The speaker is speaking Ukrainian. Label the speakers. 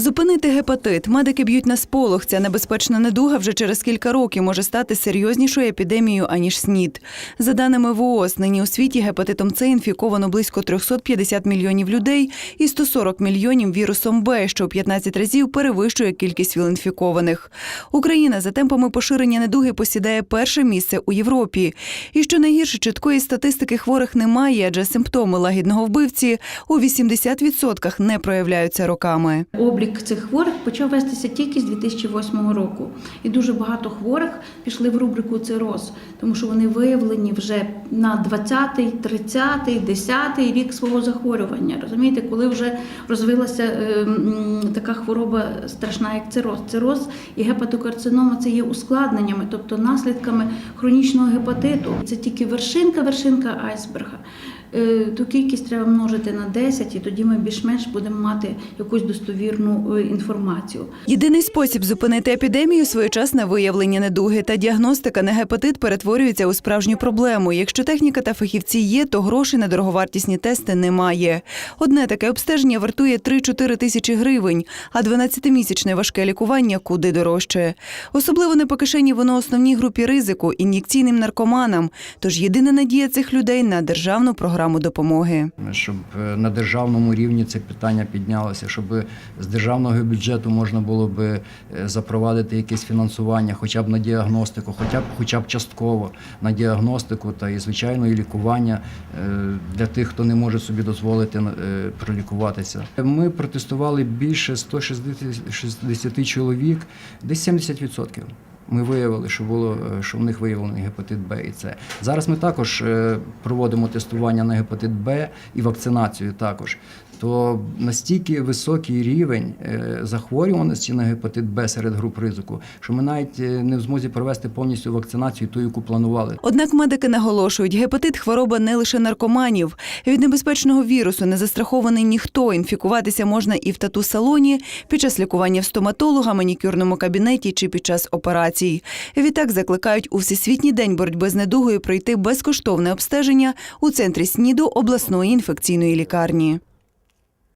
Speaker 1: Зупинити гепатит. Медики б'ють на сполох. Ця небезпечна недуга вже через кілька років може стати серйознішою епідемією, аніж СНІД. За даними ВООЗ, нині у світі гепатитом С інфіковано близько 350 мільйонів людей і 140 мільйонів вірусом Б, що у 15 разів перевищує кількість вілінфікованих. Україна за темпами поширення недуги посідає перше місце у Європі. І що найгірше, чіткої статистики хворих немає, адже симптоми лагідного вбивці у 80% не проявляються роками.
Speaker 2: Облік цих хворих почав вестися тільки з 2008 року. І дуже багато хворих пішли в рубрику цироз, тому що вони виявлені вже на 20-й, 30-й, 10-й рік свого захворювання. Розумієте, коли вже розвилася е, така хвороба страшна, як цироз. Цироз і гепатокарцинома це є ускладненнями, тобто наслідками хронічного гепатиту. Це тільки вершинка, вершинка айсберга. Е, Ту кількість треба множити на 10, і тоді ми більш-менш будемо мати якусь достовірну е, інформацію.
Speaker 1: Єдиний спосіб зупинити епідемію своєчасне виявлення недуги та діагностика на гепатит перетворюється у справжню проблему. Якщо техніка та фахівці є, то грошей на дороговартісні тести немає. Одне таке обстеження вартує 3-4 тисячі гривень, а 12-місячне важке лікування куди дорожче. Особливо не по кишені воно основній групі ризику ін'єкційним наркоманам. Тож єдина надія цих людей на державну програму допомоги.
Speaker 3: щоб е, на державному рівні це питання піднялося, щоб з державного бюджету можна було би е, запровадити якесь фінансування, хоча б на діагностику, хоча б хоча б частково на діагностику та і звичайно і лікування е, для тих, хто не може собі дозволити пролікуватися. Ми протестували більше 160 чоловік, десь 70%. Ми виявили, що було е, що в них виявлений гепатит Б і С. Зараз ми також е, проводимо тестування на гепатит Б і вакцинацію також. То настільки високий рівень е, захворюваності на гепатит Б серед груп ризику, що ми навіть е, не в змозі провести повністю вакцинацію, ту, яку планували.
Speaker 1: Однак медики наголошують, гепатит хвороба не лише наркоманів. Від небезпечного вірусу не застрахований ніхто. Інфікуватися можна і в тату-салоні, під час лікування в стоматолога, манікюрному кабінеті чи під час операцій. Відтак закликають у всесвітній день боротьби з недугою пройти безкоштовне обстеження у центрі СНІДу обласної інфекційної лікарні.